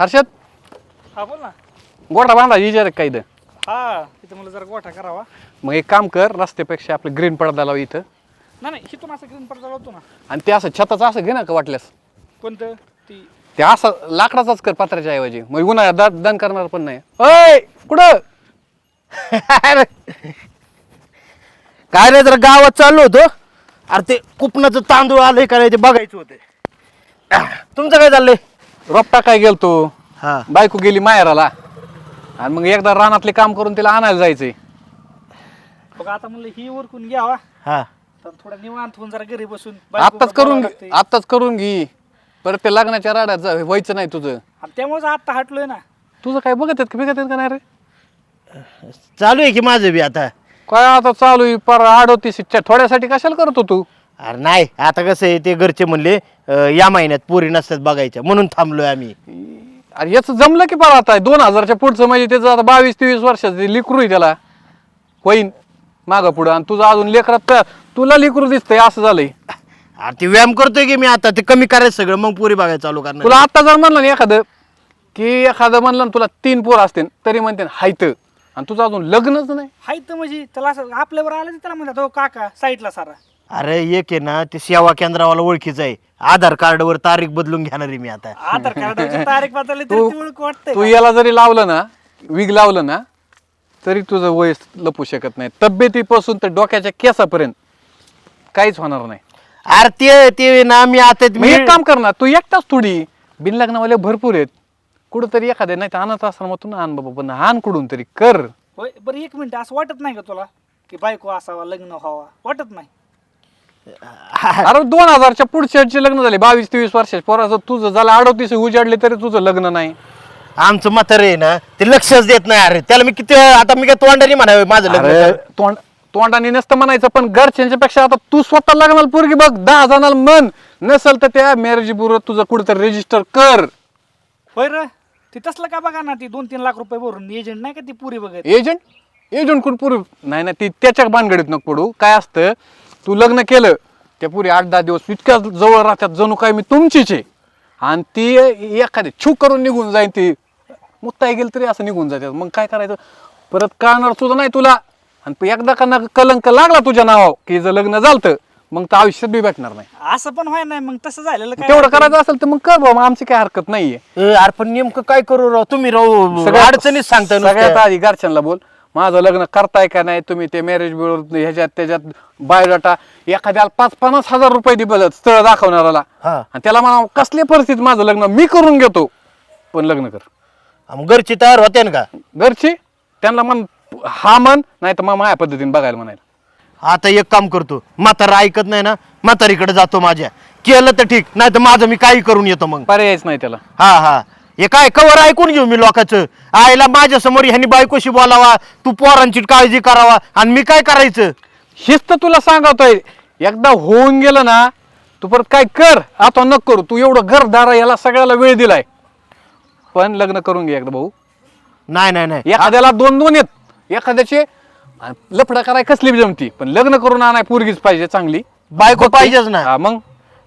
हर्षद? हा बोल ना. गोठा बांधा विचार काही इथं हा इथं मला जरा गोठा करावा. मग एक काम कर रस्त्यापेक्षा आपलं ग्रीन पडदा लाव इथं. नाही नाही इथून असं ग्रीन पडदा लावतो ना. आणि ते असं छताचं असं घे ना का वाटल्यास. कोणतं? ती ते असं लाकडाचाच कर पत्र्याच्या ऐवजी. मग उन्हाळ्यात दान दान करणार पण नाही. अय कुठं? काय नाही जरा गावात चाललो होतो. अरे ते कुपनाचं तांदूळ आलंय का नाही ते बघायचं होतं. तुमचं काय चाललंय? रोपटा काय गेलतो? हा. बायको गेली माहेराला. आणि मग एकदा रानातले काम करून तिला आणायला जायचंय. बघ आता म्हणलं ही उरकून घ्यावा. हा. तर थोडा निवांत होऊन जरा घरी बसून बायको आत्ताच बरोबर करून आत्ताच करून घे. परत ते लग्नाच्या राड्यात जा- व्हायचं नाही तुझं. आणि त्यामुळेच आता हटलोय ना. तुझं काय बघत आहेत का बघत आहेत का नाही रे? चालू आहे की माझं बी आता. काय आता चालू आहे? पर अडोतीस इच्छा थोड्यासाठी कशाला करतो तू? अरे नाही आता कसं आहे ते घरचे म्हणले अं, या महिन्यात पोरी नसतात बघायच्या म्हणून थांबलोय आम्ही. अरे याचं जमलं की बरं आता दोन हजारच्या पुढचं म्हणजे त्याचं आता बावीस तेवीस वर्षाचं लिकरू आहे त्याला होईन मागं पुढं आणि तुझं अजून लेकरात का तुला लिकरू दिसतंय असं झालंय. अरे ते व्यायाम करतोय की मी आता ते कमी करायचं सगळं मग पोरी बघायला चालू करणार. तुला आता जर म्हणलं ना एखादं की एखादं म्हणलं ना तुला तीन पोर असतील तरी म्हणते हायत. आणि तुझं अजून लग्नच नाही. हाय तर म्हणजे त्याला असं आपल्यावर आलं तर त्याला म्हणतात हो काका साईडला सारा. अरे एक आहे ना ते सेवा केंद्रावाला ओळखीचं आहे. आधार कार्डवर तारीख बदलून घेणार आहे मी आता. आधार कार्डाची तारीख बदलली तरी तू- ती ओळख वाटते तू याला जरी लावलं ना विग लावलं ना तरी तुझं वय लपू शकत नाही. तब्येतीपासून तर डोक्याच्या केसापर्यंत काहीच होणार नाही. अरे ते ते ना मी आता मग एक काम कर ना तू एकटाच थोडी बिनलग्नवाले भरपूर आहेत. कुठंतरी एखाद्या नाही तर अनाथ आश्रमातून आण बाबा पण आण कुठून तरी कर. होय बरं एक मिनिट असं वाटत नाही का तुला? की बायको असावा लग्न व्हावा वाटत नाही. अरे दोन हजारच्या पुढच्याचे लग्न झाले बावीस तेवीस वर्षाचे. पोराचं तुझं झालं अडोतीस उजाडले तरी तुझं लग्न नाही. आमचं म्हातारं आहे ना ते लक्षच देत नाही अरे. त्याला मी किती आता मी काय तोंडाने म्हणावे माझं लग्न अरे. तोंड तोंडाने नसतं म्हणायचं पण घरच्यांच्या पेक्षा आता तू स्वतः लग्नाला पोरगी बघ दहा जणाला मन नसल तर त्या मॅरेज ब्युरो तुझं कुठेतरी रजिस्टर कर. होय र ती तसलं का बघा ना ती दोन तीन लाख रुपये भरून एजंट नाही का ती पुरी बघत? एजंट एजंट कोण पुरी? नाही नाही ती त्याच्या भानगडीत नको पडू. काय असतं तू लग्न केलं त्या पुरी आठ दहा दिवस इतक्या जवळ राहतात जणू काय मी तुमचीच आहे. आणि ती एखादी छू करून निघून जाईन ती. मुत्ताई गेली तरी असं निघून जातात. मग काय करायचं? परत कळणार तुझं नाही तुला. आणि एकदा का ना कलंक लागला तुझ्या नावावर की जर लग्न झालं मग तर आयुष्यात बी भेटणार नाही. असं पण व्हाय नाही मग तसं झालेलं काय तेवढं करायचं असेल तर मग कर बाबा आमची काय हरकत नाहीये. अरे पण नेमकं काय करू राव? तुम्ही राव सगळ्यात- अडचणीच सांगता सगळ्यात. आधी घरच्यांना बोल. माझं लग्न करताय का नाही तुम्ही ते मॅरेज ब्युरो ह्याच्यात त्याच्यात बायोडाटा एखाद्याला पाच पन्नास हजार रुपये दिबलत स्थळ दाखवणाऱ्याला. हा. आणि त्याला म्हणा कसल्या परिस्थितीत माझं लग्न मी करून घेतो? पण लग्न कर. मग घरची तयार होते ना का? घरची? त्यांना म्हण हा म्हण नाही तर मग माझ्या पद्धतीने बघायला म्हणायला. आता एक काम करतो. म्हातारा ऐकत नाही ना म्हातारीकडे जातो माझ्या. केलं तर ठीक नाही तर माझं मी काही करून येतो मग. पर्यायच नाही त्याला. हा हा. हे काय कवर ऐकून घेऊ मी लोकांचं? आईला माझ्यासमोर ह्यांनी बायकोशी बोलावा तू पोरांची काळजी करावा आणि मी काय करायचं? हेच तर तुला सांगतोय. एकदा होऊन गेलं ना तू परत काय कर? आता नको करू. तू एवढं घरदार याला सगळ्याला वेळ दिलाय. पण लग्न करून घे एकदा भाऊ. नाही नाही नाही. एखाद्याला दोन दोन येत. एखाद्याचे लफडा कराय कसली बी जमती. पण लग्न करून आणाय पोरगीच पाहिजे चांगली. बायको पाहिजेच ना. हा, मग?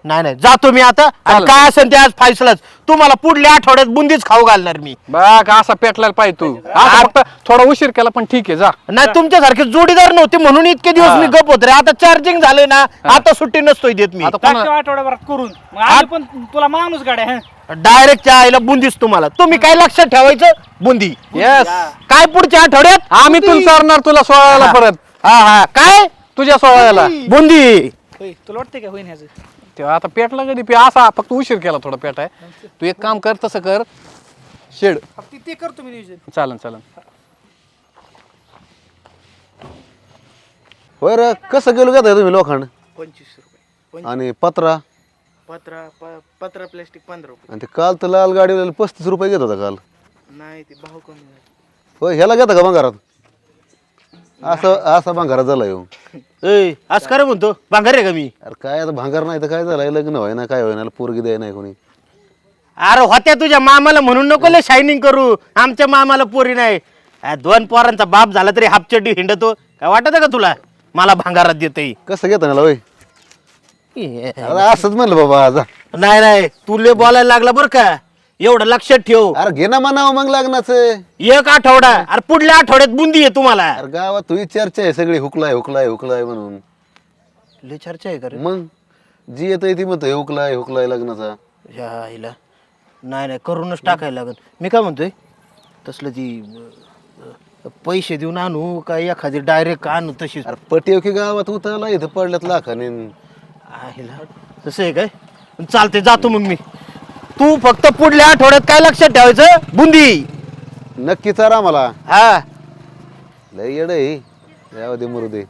नाही नाही. जातो मी आता. आणि. काय असेल ते आज फैसलाच तुम्हाला पुढल्या आठवड्यात बुंदीच खाऊ घालणार मी. बघ असा पेटलायला पाहिजे तू. फक्त थोडा उशीर केला पण ठीक आहे जा. नाही तुमच्यासारखे जोडीदार नव्हते म्हणून इतके दिवस. मी गप होत रे. आता चार्जिंग झालंय ना आता सुट्टी नसतोय देत मी. आता कोणा आठवड्याभरात करून. मग आम्ही पण तुला माणूस गाड्या हं? डायरेक्ट आईला बुंदीच तुम्हाला. तुम्ही काय लक्षात ठेवायचं? बुंदी. येस काय पुढच्या आठवड्यात? आम्ही तुला चारणार तुला सोळायला परत. हा हा. काय? तुझ्या सोळायला बुंदी. होय तुला वाटतंय का होईन ह्याचं? तेव्हा आता पेटला कधी पे असा फक्त उशीर केला थोडा पेट आहे. तू एक काम कर तसं कर. शेड. अब ते- ते करतो मी नियोजन. चालन चालन. होय रे कसं गेलो घेताय तुम्ही लोखंड? पंचवीस रुपये. आणि पत्रा? पत्रा पत्रा प्लास्टिक पंधरा रुपये. आणि ते काल तर लाल गाडीवाल्याला पस्तीस रुपये घेत होता काल. नाही ते भाव कमी होय ह्याला घेता का भंगारात? असं असा भंगारात झाला येऊ ए आज खरं म्हणतो. भांगार आहे का मी? अरे काय आता भांगार नाही तर काय झालंय लग्न व्हाय ना काय होय ना पोरगी द्याय नाही कोणी. अरे होत्या तुझ्या मामाला म्हणून नको ले शायनिंग करू. आमच्या मामाला पोरी नाही. दोन पोरांचा बाप झाला तरी हापचड्डी हिंडतो. काय वाटत का तुला? मला भांगारात देते कसं घेता ना होय अरे असंच म्हणलं बाबा आज नाही नाही. तुले बोलायला लागला बरं का? एवढं लक्षात ठेव. अरे घे ना म्हणावं मग लग्नाचं. एक आठवडा. अरे पुढल्या आठवड्यात बुंदी आहे तुम्हाला. अरे गावात तुझी चर्चा आहे सगळी हुकलाय हुकलाय हुकलाय म्हणून. लय चर्चा आहे का? मग? जी येत ती म्हणतो हुकलाय हुकलाय लग्नाचा. या आईला नाही नाही करूनच टाकायला लागत मी काय म्हणतोय? तसलं ती अं, पैसे देऊन आणू का एखादी डायरेक्ट आणू तशीच? अरे पटीव की गावात उतरला इथं पडल्यात लाखाने. आईला तसं आहे काय? चालते जातो मग मी. तू फक्त पुढल्या आठवड्यात काय लक्षात ठेवायचं? बुंदी. नक्की चारा मला. हा. लय येड आहे. यावं दे मरू दे.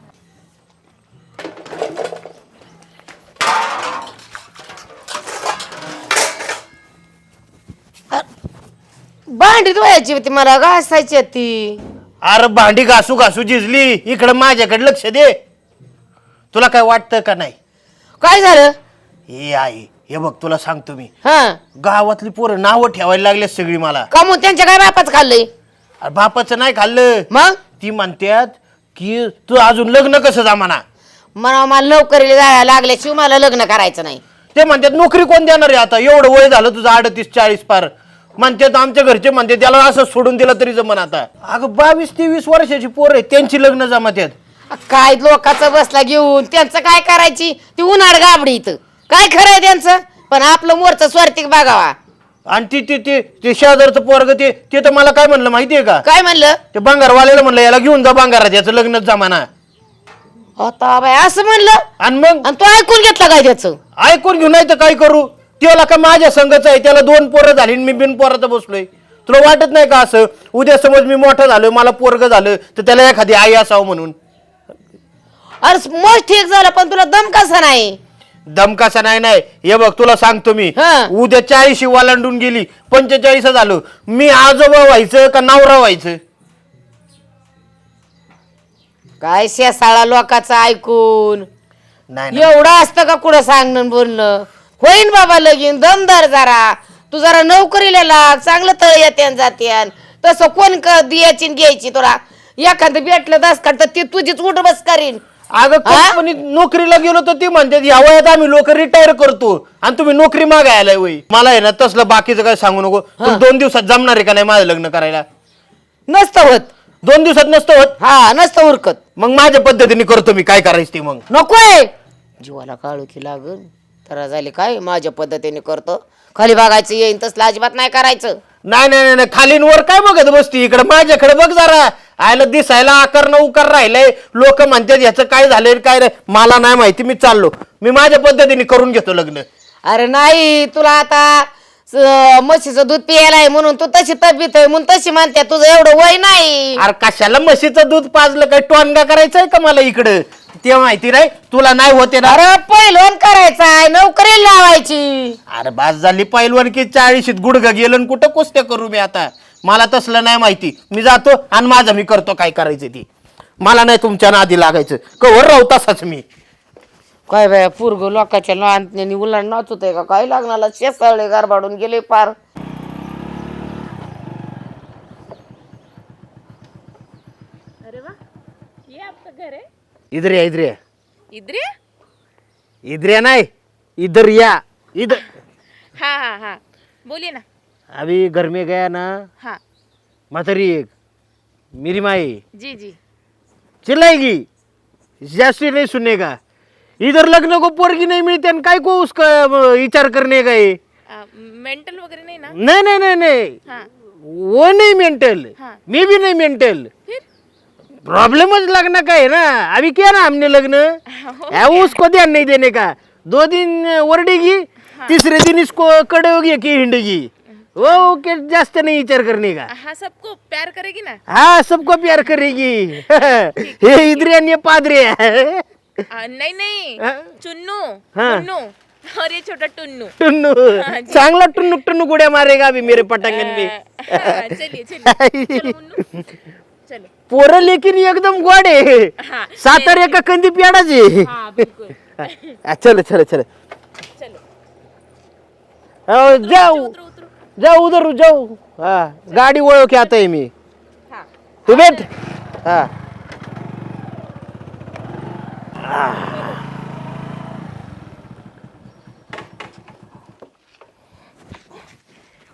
भांडी धुवायची होती मला घासायची ती अरे भांडी घासू घासू झिजली. इकडं माझ्याकडे लक्ष दे. तुला काय वाटतं का नाही? काय झालं? हे आई. हे बघ तुला सांगतो मी. हा. गावातली पोरं नावं ठेवायला लागले सगळी मला. का मग त्यांच्या काय बापाच खाल्लंय? अरे बापाचं नाही खाल्लं. मग? ती म्हणतात की तू अजून लग्न कसं जमाना? मला मला लवकर जायला लागल्याशिवाय मला लग्न करायचं नाही. ते म्हणतात नोकरी कोण देणार आहे आता? एवढं वय झालं तुझं अडतीस चाळीस पार. म्हणतात आमच्या घरचे म्हणते त्याला असं सोडून दिलं तरी जमन आता. अगं बावीस तेवीस वर्षाची पोरं आहेत त्यांची लग्न जमत आहेत काय लोकांचं बसला घेऊन त्यांचं काय करायची? ती उन्हाळ गाबडी इथं. काय खरंय त्यांचं? पण आपलं मोरचं स्वार्थिक बघावा. आणि ती ते ते ते शेजारचं पोरग ते ते तर मला काय म्हणलं माहितीये का? काय म्हणलं? ते बांगारवाल्याला म्हणलं याला घेऊन जा बांगारात याचं लग्नच जमाना. आता बाय असं म्हणलं? आणि मग? आणि तो ऐकून घेतला काय त्याचं? ऐकून घेऊन नाही तर काय करू? त्याला का माझ्या संघच आहे? त्याला दोन पोरं झाली आणि मी बिन पोराचं बसलोय. तुला वाटत नाही का असं? उद्या समज मी मोठं झालो मला पोरग झालं तर त्याला एखादी आई असावं म्हणून. अरे मग ठीक झालं पण तुला दम कसा नाही? दमकासा नाही नाही. हे बघ तुला सांगतो मी. हा. उद्या चाळीशी वालांडून गेली पंचेचाळीस झालो. मी आजोबा व्हायचं का नवरा व्हायचं? काय शेसाळा लोकांचं ऐकून? नाही नाही. एवढं असतं का कुठं सांगणं बोलणं? होईन बाबा लगीन दमदार जरा. तू जरा नोकरीला लाग चांगलं तळ येते जाते तसं कोण क द्यायची न घ्यायची तुला? एखादं भेटलं दस तर ती तुझीच उठ बस करीन. अगं? कंपनीत नोकरीला गेलो तर ती म्हणते या वयात आम्ही लोक रिटायर करतो आणि तुम्ही नोकरी मागायला वय. मला आहे ना तसलं बाकीचं काय सांगू नको. पण दोन दिवसात जमणार आहे का नाही माझं लग्न करायला? नसतं होत. दोन दिवसात नसतं होत? हा नसतं उरकत मग माझ्या पद्धतीने करतो मी. काय करायचं ते मग? नकोय. जीवाला काळू की लागल. तर झाले काय? माझ्या पद्धतीने करतो. खाली बघायचं येईन तसलं अजिबात नाही करायचं. नाही नाही नाही, नाही खालींवर काय बघत बसती? इकडे माझ्याकडे बघ जरा. आयला दिसायला आकार न उकार राहिलंय. लोक म्हणतात याचं काय झालंय काय रे? मला नाही माहिती मी चाललो. मी माझ्या पद्धतीने करून घेतो लग्न. अरे नाही तुला आता स- म्हशीचं दूध पियायला आहे म्हणून तू तशी तब्येत आहे म्हणून तशी म्हणते. तुझं एवढं वय नाही. अरे कशाला म्हशीचं दूध पाजलं? काय टोनगा करायचंय का मला इकडं? ते माहिती नाही तुला नाही होते ना अरे पहिलोन करायचाय नोकरी लावायची. अरे बाज झाली पैलवान की चाळीशीत गुडघा गेलं आणि कुठं कुस्त्या करू मी आता? मला तसलं नाही माहिती. मी जातो आणि माझं मी करतो काय करायचं ते. मला नाही तुमच्या नादी लागायचं. कवर राहू तसाच मी. काय बाय पूर्ग लोकांच्या लहान उलाण नाचत आहे का? काय लागणार शेसाळे गारबाडून गेले पार. इधर या इधर या इधर या इधर हाँ हाँ हाँ बोलिए ना अभी घर में गया ना हाँ मातरी एक मेरी माई जी जी चिल्लाएगी जास्ती नहीं सुनेगा इधर लगने को पोरगी नहीं मिलती काय को उसका विचार करने का ये मेंटल वगैरह नहीं ना नहीं नहीं नहीं नहीं हाँ वो नहीं मेंटल हाँ। मैं भी नहीं मेंटल फिर प्रॉब्लम लगना का है ना? अभी किया ना हमने लग्न? है। उसको ध्यान नहीं देने का। दो दिन वर्डेगी तीसरे दिन इसको कड़ोगी की हिंडेगी। वो के जास्त नहीं विचार करने का। हाँ सबको प्यार करेगी ना? हाँ सबको प्यार करेगी। ये इधर ये पादरे है। आ, नहीं नहीं। हाँ? चुन्नू हाँ। टुन्नू। और ये छोटा टुन्नू। टुन्नू। चांगला टुन्नू टुन्नू गुड़िया मारेगा अभी मेरे पटांगन में। हाँ, चलिए चलिए। चलो मुन्नू। चलो. पोरं लेकिन एकदम गोड आहे. हाँ, साताऱ्या का कंदी हाँ बिल्कुल. चलो चलो चलो. जाऊ. उतरो उतरो. जाऊ उधर जाऊ. हा गाडी ओळख आता आहे मी. हाँ. तू भेट. हा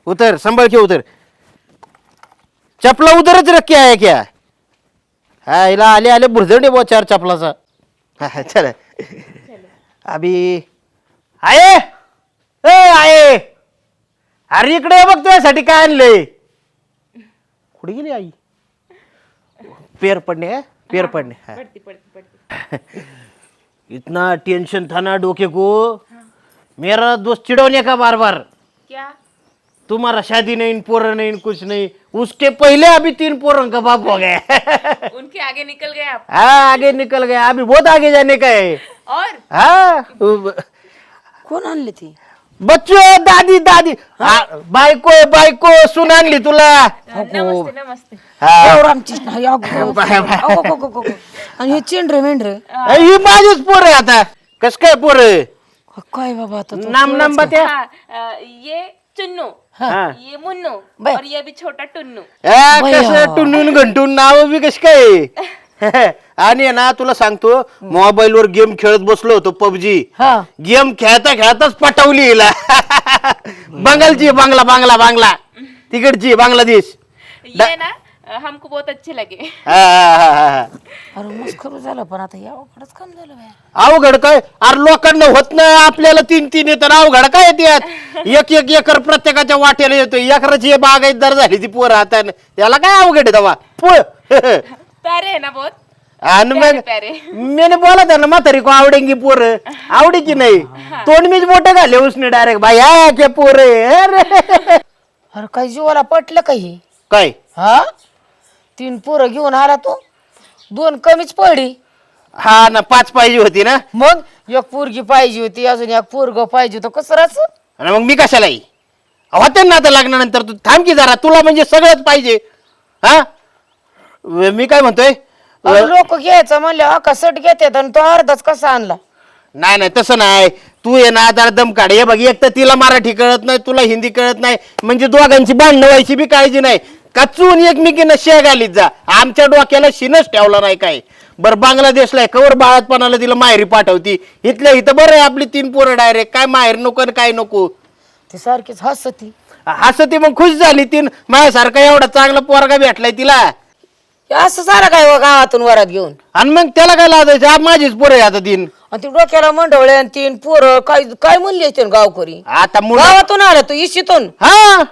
उतर संभल के उतर. चपला उधरच रख के आया क्या? हा हिला आले आले भुरदंडे बुवा चार चपलाचा. हा, चला. अभी आहे ए आहे अरे इकडे ये बघ तुझ्यासाठी काय आणलंय? कुठे गेली आई? पेर पडणे हा? पेर पडणे हा. इतना टेंशन था ना डोके को। मेरा दोस्त चिढ़ौने का बार बार? क्या? तुम्हारा शादी नहीं पोर नहीं कुछ नहीं। उसके पहले अभी तीन पोरन का बाप हो गया। उनके आगे निकल गए आप। हाँ आगे निकल गया अभी बहुत आगे जाने का है। और? हाँ कोण आणली ती बच्चो दादी दादी। हाँ, बायको बायको सुन आणली तुला। नमस्ते नमस्ते। हा. रामकृष्ण हरी, अगो, बाय, बाय. अगो, अगो, अगो, अगो. आणि हे चेंडरे मेंढरे? ही माझीच पोर आहे आता कस काय पोर? काय बाबा आता तू नाम नाम बत्या? हाँ अ, ये चुन्नू हाँ. ये मुन्नू. और ये भी छोटा टुन्नू. कसं टुनून घंटून? नाव बी कस काय? आणि आहे ना तुला सांगतो मोबाईल वर गेम खेळत बसलो होतो पबजी. हा. गेम खेळता खेळताच पटवली हिला. बंगालची बांगला बांगला बांगला. तिकडची बांगलादेश. ये ना अ, हमको बहुत अच्छे लगे. हा, हा, हा, हा. अरे मस्कर झालं पण आता या अवघडच काम झालं बाया. अवघड काय? अरे लोकांना होत नाही आपल्याला तीन तीन येतात अवघड काय येतात एक एक एकर प्रत्येकाच्या वाट्याला येतो एकराची बागायतदार झाली ती पोरं आता. त्याला काय अवघड आहे दवा? पुळ. प्यारे ना बहुत? आणि मग प्यारे. प्यारे मी बोलत आहे ना म्हातारी को आवडेंगी पोर. आवडी की नाही? तोंड मीच मोठं घाले उसने डायरेक्ट हा के पोर अरे. काय जीवाला पटलं काही काय? हा? तीन पोरं घेऊन आला तू? दोन कमीच पडली. हा ना पाच पाहिजे होती ना? मग एक पोरगी पाहिजे होती अजून एक पोरग पाहिजे होतं. कसं राहत आणि मग मी कशाला येई होते ना आता लग्नानंतर तू थांब की जरा तुला म्हणजे सगळंच पाहिजे. हा? व- मी काय म्हणतोय? लोक घ्यायचं म्हणले अका सट घेतात आणि तो अर्धाच कसा आणला? नाही नाही तसं नाही. तू ये ना जरा दम काढ. हे बघ एक तर तिला मराठी कळत नाही तुला हिंदी कळत नाही. म्हणजे दोघांची भांडणं व्हायची बी काळजी नाही. कचून एकमेकीनं शेग आलीत जा? आमच्या डोक्याला शिनच ठेवला नाही काय? बरं बांगलादेशला कवर बाळातपणाला तिला माहेरी पाठवती. इथल्या इथं बरं आहे आपली तीन पोरं डायरेक्ट काय माहेर नको आणि काय नको? ती सारखीच हसती. असं ती मग खुश झाली तीन. माझ्यासारखा एवढा चांगला पोरगा भेटलाय तिला. असं सारं काय हो गावातून वरात घेऊन? आणि मग त्याला काय लाजायचं? आ, माझीच पोरं आहे आता तीन. आणि ती डोक्याला मंडवळे आणि तीन पोरं काय काय म्हणली असते गावकरी? आता गावातून आला तू इशितून? हा.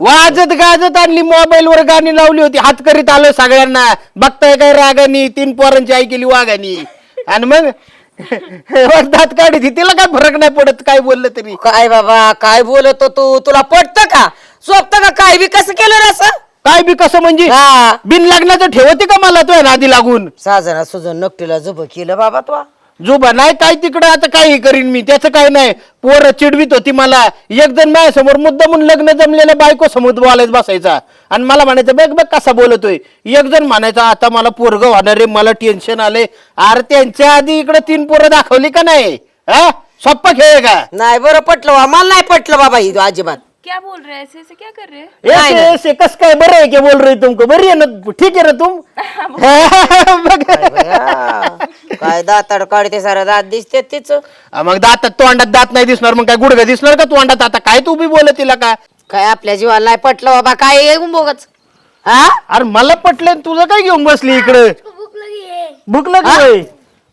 वाजत गाजत आणली मोबाईल वर गाणी लावली होती. हात करीत आलो सगळ्यांना. बघताय काय रागानी? तीन पोरांची आई केली वागानी आणि मग दात काढी तिला काय फरक नाही पडत काय बोललं तरी. काय बाबा काय बोलतो तू तुला पटत का? सोपत का? काय बी कसं केलं रे असं? काय बी कसं म्हणजे? हा. बिन लग्नाचं ठेवते का मला तो नादी लागून? साजना सुजन नकटीला जुब केलं बाबा तू. जुबा नाही काय तिकडं आता काही करीन मी त्याचं काय नाही. पोरं चिडवीत होती मला. एक जण माझ्यासमोर मुद्दा म्हणून लग्न जमलेल्या बायको समोर बोलायच बसायचा. आणि मला म्हणायचं बघ बघ कसा बोलतोय. एक जण म्हणायचा आता मला पोरग होणार रे मला टेन्शन आलंय. अरे त्यांच्या आधी इकडे तीन पोरं दाखवली का नाही? हा सोप्पा खेळ का? नाही बरं पटलं बा मला नाही पटलं बाबा ही अजिबात. क्या बोल रहे हैं? ऐसे ऐसे क्या कर रहे हैं? ऐसे ऐसे कस काय बरं आहे की बोल रही तुमको? बरी आहे ना? ठीक आहे ना तुम? बघ. काय दाताड काढते सारा? दात दिसते तिच. हा, मग दातात तोंडात दात नाही दिसणार मग काय गुडघा दिसणार का तोंडात? आता काय तू बी बोलत तिला का काय आपल्या जीवाला नाही पटलं बाबा? काय आहे बोगच हा? अरे मला पटलं आणि तुझं काय घेऊन बसली इकडे? भूक लागली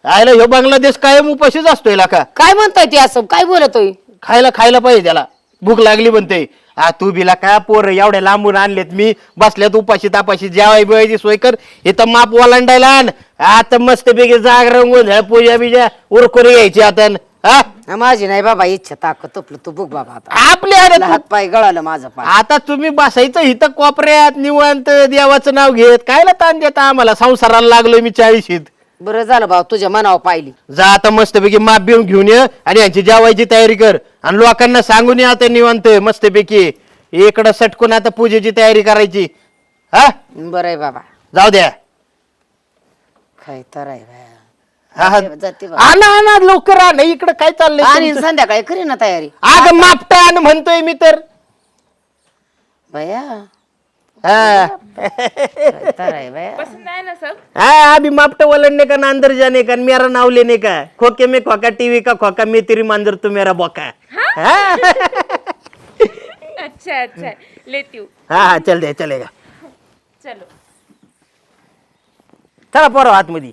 आयला ह्यो बांगलादेश कायम उपाशीच असतोय का काय म्हणतोय ती असं? काय बोलतोय? खायला खायला पाहिजे त्याला. भूक लागली म्हणते. आ तू बिला काय पोर एवढ्या लांबून आणलेत मी. बसल्यात उपाशी तापाशी जेवाय बिवायची सोय कर. इथं माप ओलांडायला आण. आता मस्त पैकी जाग रंगून पूजा बिजा उरकुरी यायची आता. हा हा, माझी नाही बाबा इच्छा ताकद तुपलं. तू बघ बाबा आता. हातात हात पाय गळालं माझं पाय. आता तुम्ही बसायचं इथं कोपऱ्यात निवांत देवाचं नाव घेत. कायला ताण देता आम्हाला? संसाराला लागलोय मी चाळीशीत. बरं झालं भाऊ तुझ्या मनावर पाहिली. जा आता मस्तपैकी माप बिऊन घेऊन ये आणि यांची जेवायची तयारी कर. आणि लोकांना सांगून ये आता निवांत मस्तपैकी. इकडं सटकून आता पूजेची तयारी करायची. हा? बरं आहे बाबा. जाऊ द्या. काय तर आहे बाया. हा, हा. जाते बा. आणा आणा लवकर आण. इकडं काय चाललंय आणि तुमचं? संध्याकाळी करी ना तयारी. अग मापटा आण म्हणतोय मी तर. बया हा. काय तर आहे बया पसंद आया ना सब? हाँ अभी मापटे वलड़ने का ना अंदर जाने का मेरा नाव लेने का? खोके में खोका टीवी का खोका में तेरी मंदिर तू मेरा बोका. हाँ? अच्छा अच्छा. लेती हूँ. हा हा चल दे चलेगा. चलो. चला पोरा आतमध्ये.